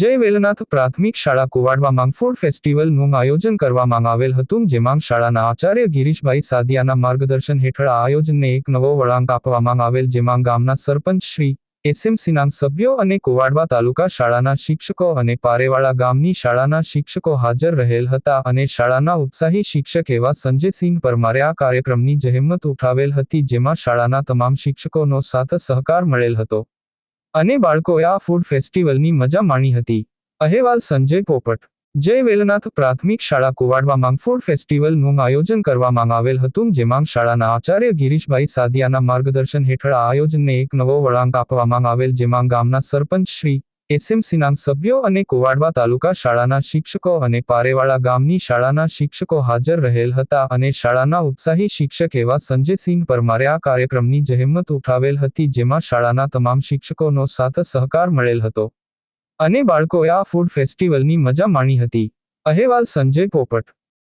જય વેલનાથ પ્રાથમિક શાળા કુવાડવામાં માંગફોડ ફેસ્ટિવલનું આયોજન કરવામાં આવેલ હતું, જેમાં શાળાના આચાર્ય ગિરીશભાઈ સાદિયાના માર્ગદર્શન હેઠળ આ આયોજનને એક નવો વળાંક આપવામાં આવેલ, જેમાં ગામના સરપંચ શ્રી, એસએમસીના સભ્યો અને કુવાડવા તાલુકા શાળાના શિક્ષકો અને પારેવાળા ગામની શાળાના શિક્ષકો હાજર રહેલ હતા અને શાળાના ઉત્સાહી શિક્ષક એવા સંજયસિંહ પરમારે આ કાર્યક્રમની જહેમત ઉઠાવેલ હતી, જેમાં શાળાના તમામ શિક્ષકોનો સાથ સહકાર મળેલ હતો. અને બાળકોએ આ ફૂડ ફેસ્ટિવલની મજા માણી હતી. અહેવાલ સંજય પોપટ. જય વેલનાથ પ્રાથમિક શાળા કુવાડવામાં ફૂડ ફેસ્ટિવલનું આયોજન કરવામાં આવેલ હતું, જેમાં શાળાના આચાર્ય ગિરીશભાઈ સાદિયાના માર્ગદર્શન હેઠળ આ આયોજનને એક નવો વળાંક આપવામાં આવેલ, જેમાં ગામના સરપંચ શ્રી એસએમસીના સભ્યો અને કોવાડવા તાલુકા શાળાના શિક્ષકો અને પારેવાળા ગામની શાળાના શિક્ષકો હાજર રહેલ હતા અને શાળાના ઉત્સાહી શિક્ષક એવા સંજયસિંહ પરમારે આ કાર્યક્રમની જહેમત ઉઠાવેલ હતી જેમાં શાળાના તમામ શિક્ષકોનો સાથ સહકાર મળેલ હતો. અને બાળકોએ આ ફૂડ ફેસ્ટિવલની મજા માણી હતી. અહેવાલ સંજય પોપટ.